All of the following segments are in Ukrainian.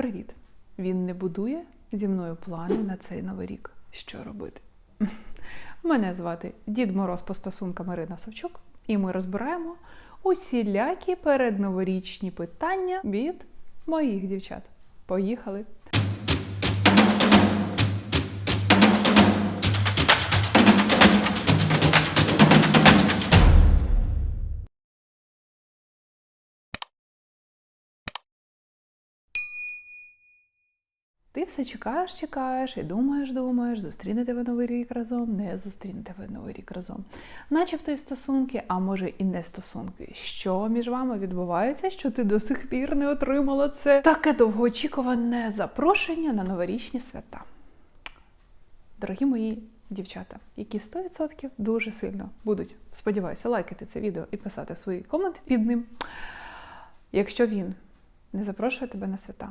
Привіт! Він не будує зі мною плани на цей новий рік. Що робити? Мене звати Дід Мороз по стосункам Марина Савчук, і ми розбираємо усілякі передноворічні питання від моїх дівчат. Поїхали! Ти все чекаєш, чекаєш і думаєш, думаєш, зустрінете ви новий рік разом, не зустрінете ви новий рік разом. Начебто і стосунки, а може і не стосунки. Що між вами відбувається, що ти до сих пір не отримала це таке довгоочікуване запрошення на новорічні свята. Дорогі мої дівчата, які 100% дуже сильно будуть, сподіваюся, лайкати це відео і писати свої коменти під ним. Якщо він не запрошує тебе на свята,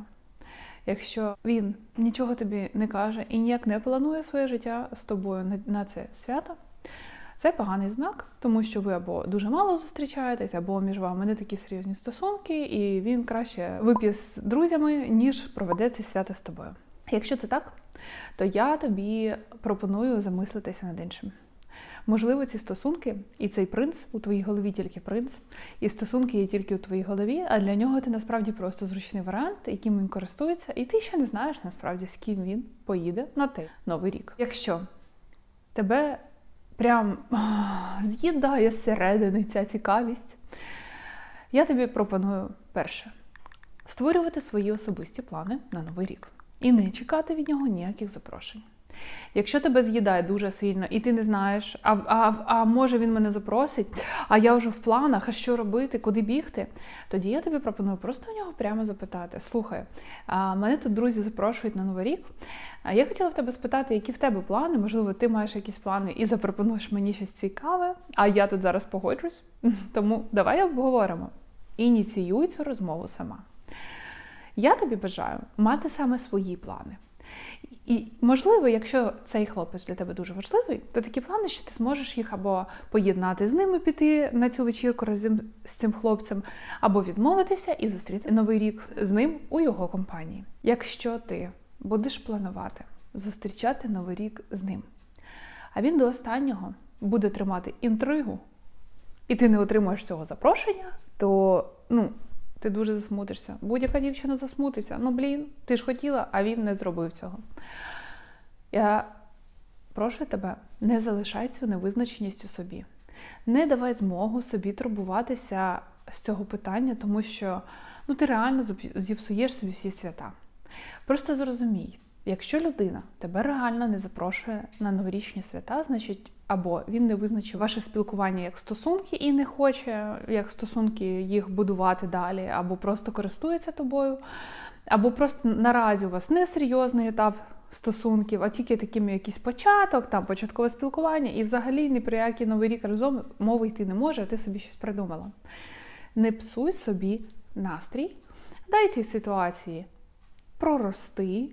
Якщо він нічого тобі не каже і ніяк не планує своє життя з тобою на, це свято, це поганий знак, тому що ви або дуже мало зустрічаєтесь, або між вами не такі серйозні стосунки, і він краще вип'є з друзями, ніж проведе це свято з тобою. Якщо це так, то я тобі пропоную замислитися над іншим. Можливо, ці стосунки і цей принц у твоїй голові тільки принц, і стосунки є тільки у твоїй голові, а для нього ти насправді просто зручний варіант, яким він користується, і ти ще не знаєш насправді, з ким він поїде на той новий рік. Якщо тебе прям з'їдає зсередини ця цікавість, я тобі пропоную перше створювати свої особисті плани на новий рік і не чекати від нього ніяких запрошень. Якщо тебе з'їдає дуже сильно, і ти не знаєш, а, а, а може він мене запросить, а я вже в планах, а що робити, куди бігти, тоді я тобі пропоную просто у нього прямо запитати: слухай, а мене тут друзі запрошують на новий рік. Я хотіла в тебе спитати, які в тебе плани, можливо, ти маєш якісь плани і запропонуєш мені щось цікаве, а я тут зараз погоджусь. Тому давай обговоримо. Ініціюй цю розмову сама. Я тобі бажаю мати саме свої плани. І можливо, якщо цей хлопець для тебе дуже важливий, то такі плани, що ти зможеш їх або поєднати з ними, піти на цю вечірку разом з цим хлопцем, або відмовитися і зустріти новий рік з ним у його компанії. Якщо ти будеш планувати зустрічати новий рік з ним, а він до останнього буде тримати інтригу, і ти не отримуєш цього запрошення, то ну. Ти дуже засмутишся. Будь-яка дівчина засмутиться. Ну, блін, ти ж хотіла, а він не зробив цього. Я прошу тебе, не залишай цю невизначеність у собі. Не давай змогу собі турбуватися з цього питання, тому що ну, ти реально зіпсуєш собі всі свята. Просто зрозумій, якщо людина тебе реально не запрошує на новорічні свята, значить, або він не визначив ваше спілкування як стосунки і не хоче як стосунки їх будувати далі, або просто користується тобою, або просто наразі у вас не серйозний етап стосунків, а тільки таким якийсь початок, там початкове спілкування, і взагалі ні про який новий рік разом мови йти не може, а ти собі щось придумала. Не псуй собі настрій, дай цій ситуації прорости,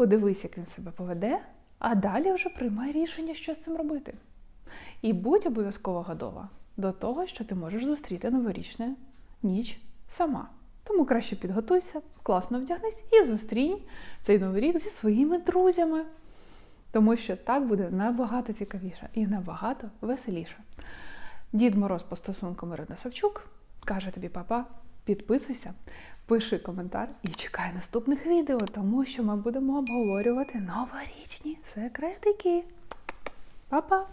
подивись, як він себе поведе, а далі вже приймай рішення, що з цим робити. І будь обов'язково готова до того, що ти можеш зустріти новорічну ніч сама. Тому краще підготуйся, класно вдягнись і зустрінь цей новий рік зі своїми друзями. Тому що так буде набагато цікавіше і набагато веселіше. Дід Мороз по стосункам Ірина Савчук каже тобі, папа, підписуйся, пиши коментар і чекай наступних відео, тому що ми будемо обговорювати новорічні секретики. Па-па!